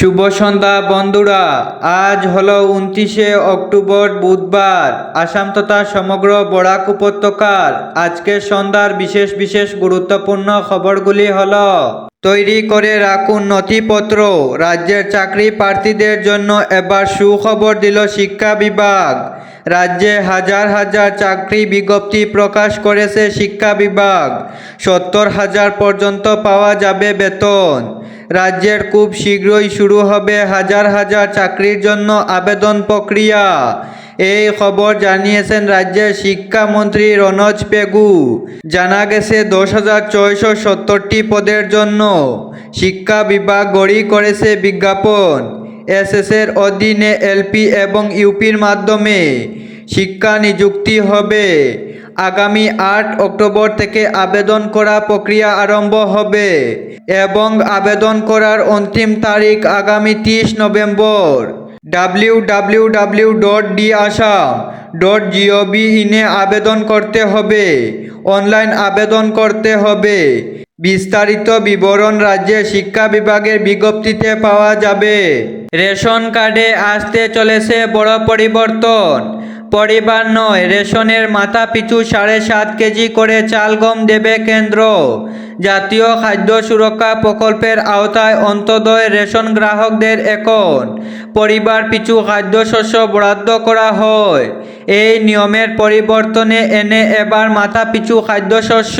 শুভ সন্ধ্যা, বন্ধুরা। আজ হলো উনত্রিশে অক্টোবর, বুধবার। আসাম তথা সমগ্র বরাক উপত্যকার আজকে সন্ধ্যার বিশেষ বিশেষ গুরুত্বপূর্ণ খবরগুলি হল, তৈরি করে রাখুন নথিপত্র। রাজ্যের চাকরি প্রার্থীদের জন্য এবার সুখবর দিল শিক্ষা বিভাগ। রাজ্যে হাজার হাজার চাকরি বিজ্ঞপ্তি প্রকাশ করেছে শিক্ষা বিভাগ। সত্তর হাজার পর্যন্ত পাওয়া যাবে বেতন। রাজ্যের খুব শীঘ্রই শুরু হবে হাজার হাজার চাকরির জন্য আবেদন প্রক্রিয়া। এই খবর জানিয়েছেন রাজ্যের শিক্ষামন্ত্রী রনজ পেগু। জানা গেছে, দশ হাজার ছয়শো সত্তরটি পদের জন্য শিক্ষা বিভাগ গড়ি করেছে বিজ্ঞাপন। এসএসের অধীনে এলপি এবং ইউপির মাধ্যমে শিক্ষা নিযুক্তি হবে। আগামী আট অক্টোবর থেকে আবেদন করা প্রক্রিয়া আরম্ভ হবে এবং আবেদন করার অন্তিম তারিখ আগামী তিরিশ November. W W W dot D Assam dot GOV ইনে আবেদন করতে হবে। অনলাইন আবেদন করতে হবে। বিস্তারিত বিবরণ রাজ্যের শিক্ষা বিভাগের বিজ্ঞপ্তিতে পাওয়া যাবে। রেশন কার্ডে আসতে চলেছে বড় পরিবর্তন। পরিবার নয় রেশনের মাথা পিছু সাড়ে সাত কেজি করে চাল গম দেবে কেন্দ্র। জাতীয় খাদ্য সুরক্ষা প্রকল্পের আওতায় অন্তদয় রেশন গ্রাহকদের এখন পরিবার পিছু খাদ্যশস্য বরাদ্দ করা হয়। এই নিয়মের পরিবর্তনে এনে এবার মাথা পিছু খাদ্যশস্য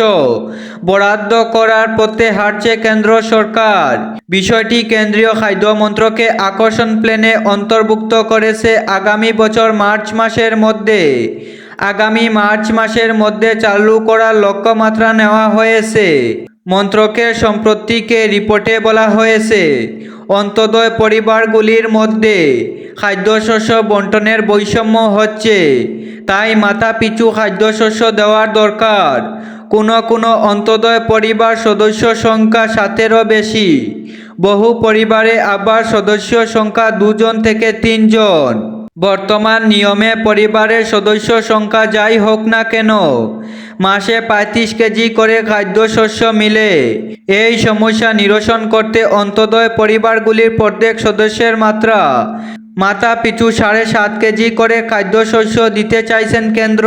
বরাদ্দ করার পথে হাঁটছে কেন্দ্র সরকার বিষয়টি কেন্দ্রীয় খাদ্য মন্ত্রকে আকর্ষণ প্ল্যানে অন্তর্ভুক্ত করেছে আগামী বছর মার্চ মাসের মধ্যে। আগামী মার্চ মাসের মধ্যে চালু করার লক্ষ্যমাত্রা নেওয়া হয়েছে মন্ত্রকের সম্প্রতিকে রিপোর্টে বলা হয়েছে অন্তদয় পরিবারগুলির মধ্যে খাদ্যশস্য বন্টনের বৈষম্য হচ্ছে, তাই মাথা পিছু খাদ্যশস্য দেওয়ার দরকার। কোনো কোনো অন্তদয় পরিবার সদস্য সংখ্যা সাতেরও বেশি। বহু পরিবারে আবার সদস্য সংখ্যা দুজন থেকে তিনজন। বর্তমান নিয়মে পরিবারের সদস্য সংখ্যা যাই হোক না কেন মাসে পঁয়ত্রিশ কেজি করে খাদ্যশস্য মিলে। এই সমস্যা নিরসন করতে অন্তদয় পরিবারগুলির প্রত্যেক সদস্যের মাত্রা। মাথা পিছু সাড়ে সাত কেজি করে খাদ্যশস্য দিতে চাইছেন কেন্দ্র।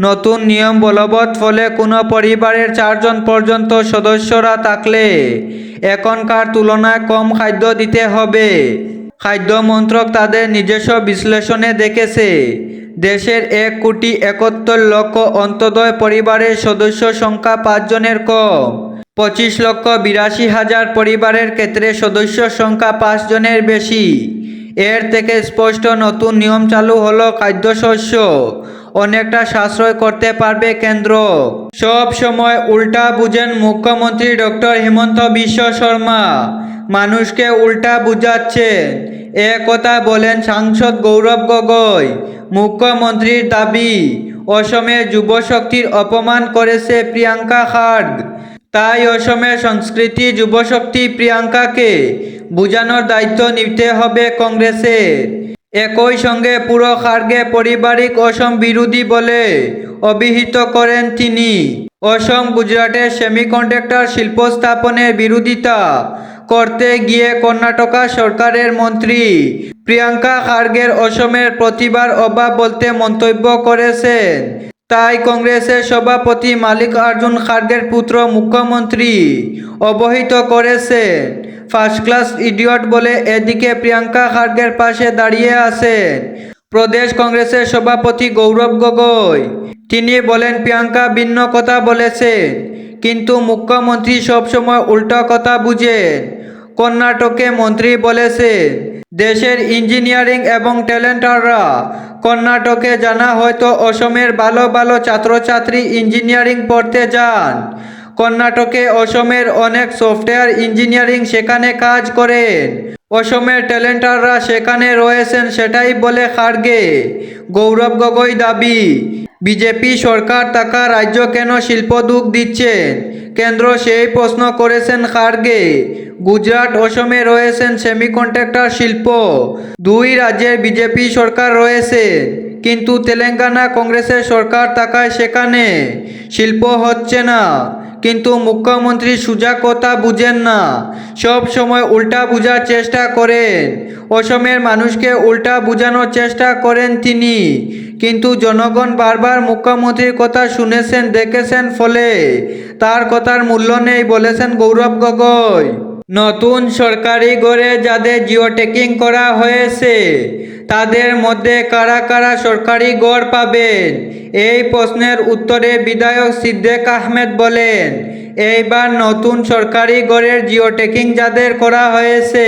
নতুন নিয়ম বলবৎ ফলে কোনো পরিবারের চারজন পর্যন্ত সদস্যরা থাকলে এখনকার তুলনায় কম খাদ্য দিতে হবে। খাদ্য মন্ত্রক তাদের নিজস্ব বিশ্লেষণে দেখেছে। দেশের এক কোটি একাত্তর লক্ষ অন্তদয় পরিবারের সদস্য সংখ্যা পাঁচজনের কম। পঁচিশ লক্ষ বিরাশি হাজার পরিবারের ক্ষেত্রে সদস্য সংখ্যা পাঁচজনের বেশি। এর থেকে স্পষ্ট নতুন নিয়ম চালু হলো খাদ্যশস্য। অনেকটা সাশ্রয় করতে পারবে কেন্দ্র। সব সময় উল্টা বুঝেন মুখ্যমন্ত্রী ডক্টর হিমন্ত বিশ্ব শর্মা। মানুষকে উল্টা বুঝাচ্ছেন। এ কথা বলেন সাংসদ গৌরব গগৈ। মুখ্যমন্ত্রীর দাবি অসমের যুবশক্তির অপমান করেছে প্রিয়াঙ্কা খার্গ। তাই অসমের সংস্কৃতি যুবশক্তি প্রিয়াঙ্কাকে বোঝানোর দায়িত্ব নিতে হবে কংগ্রেসের। একই সঙ্গে পুরো খার্গে পারিবারিক অসম বিরোধী বলে অভিহিত করেন তিনি। অসম গুজরাটের সেমিকন্ডাক্টর শিল্প স্থাপনের বিরোধিতা করতে গিয়ে কর্ণাটকা সরকারের মন্ত্রী প্রিয়াঙ্কা খার্গের অসমের প্রতিভার অভাব বলতে মন্তব্য করেছেন। তাই কংগ্রেসের সভাপতি মালিক অর্জুন খার্গের পুত্র মুখ্যমন্ত্রী অবহিত করেছেন। ফার্স্ট ক্লাস ইডিয়ট বলে এদিকে প্রিয়াঙ্কা খার্গের পাশে দাঁড়িয়ে আছেন প্রদেশ কংগ্রেসের সভাপতি গৌরব গগৈ। তিনি বলেন, প্রিয়াঙ্কা ভিন্ন কথা বলেছেন, কিন্তু মুখ্যমন্ত্রী সবসময় উল্টো কথা বুঝেন। কর্ণাটকে মন্ত্রী বলেছেন দেশের ইঞ্জিনিয়ারিং এবং ট্যালেন্টাররা কর্ণাটকে জানা হয়তো অসমের ভালো ভালো ছাত্রছাত্রী ইঞ্জিনিয়ারিং পড়তে যান। কর্ণাটকে অসমের অনেক সফটওয়্যার ইঞ্জিনিয়ারিং সেখানে কাজ করেন। অসমের ট্যালেন্টাররা সেখানে রয়েছেন সেটাই বলে খার্গে গৌরব গগৈ দাবি বিজেপি সরকার টাকা রাজ্য কেন শিল্প দুঃখ দিচ্ছেন কেন্দ্র সেই প্রশ্ন করেছেন খার্গে গুজরাট অসমে রয়েছেন সেমিকন্ডাক্টর শিল্প। দুই রাজ্যের বিজেপি সরকার রয়েছে, কিন্তু তেলেঙ্গানা কংগ্রেসের সরকার থাকায় সেখানে শিল্প হচ্ছে না। কিন্তু মুখ্যমন্ত্রী সুজা কথা বুঝেন না। সব সময় উল্টা বুঝার চেষ্টা করেন। অসমের মানুষকে উল্টা বোঝানোর চেষ্টা করেন তিনি। কিন্তু জনগণ বারবার মুখ্যমন্ত্রীর কথা শুনেছেন, দেখেছেন ফলে। তার কথার মূল্য নেই বলেছেন গৌরব গগৈ। নতুন সরকারি গড়ে যাদের জিও টেকিং করা হয়েছে, তাদের মধ্যে কারা কারা সরকারি গড় পাবেন? এই প্রশ্নের উত্তরে বিধায়ক সিদ্দেক আহমেদ বলেন, এইবার নতুন সরকারি গড়ের জিও টেকিং যাদের করা হয়েছে,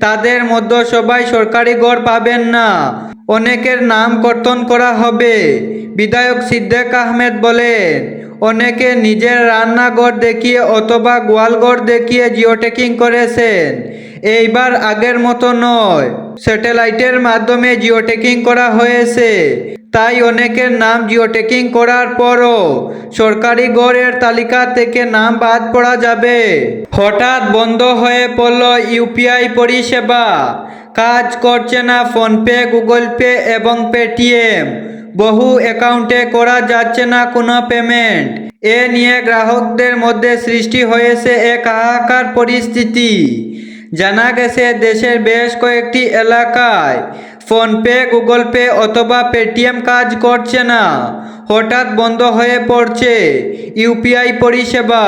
তাদের মধ্যে সবাই সরকারি গড় পাবেন না। অনেকের নাম কর্তন করা হবে। বিধায়ক সিদ্দেক আহমেদ বলেন অনেকে নিজের রান্নাঘর দেখিয়ে অথবা গোয়ালঘর দেখিয়ে জিও টেকিং করেছেন। এইবার আগের মতো নয়। স্যাটেলাইটের মাধ্যমে জিও টেকিং করা হয়েছে। তাই অনেকের নাম জিও টেকিং করার পরও সরকারি গড়ের তালিকা থেকে নাম বাদ পড়া যাবে। হঠাৎ বন্ধ হয়ে পড়ল ইউপিআই পরিষেবা। কাজ করছে না ফোনপে, গুগল পে এবং পেটিএম। বহু অ্যাকাউন্টে করা যাচ্ছে না কোনো পেমেন্ট। এ নিয়ে গ্রাহকদের মধ্যে সৃষ্টি হয়েছে এক হাহাকার পরিস্থিতি। জানা গেছে, দেশের বেশ কয়েকটি এলাকায় ফোনপে, গুগল পে অথবা পেটিএম কাজ করছে না। হঠাৎ বন্ধ হয়ে পড়ছে ইউপিআই পরিষেবা।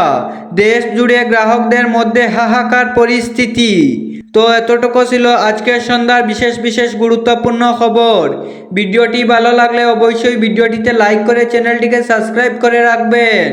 দেশ জুড়ে গ্রাহকদের মধ্যে হাহাকার পরিস্থিতি। তো এতটুকু ছিল আজকের সন্ধ্যার বিশেষ বিশেষ গুরুত্বপূর্ণ খবর। ভিডিওটি ভালো লাগলে অবশ্যই ভিডিওটিতে লাইক করে চ্যানেলটিকে সাবস্ক্রাইব করে রাখবেন।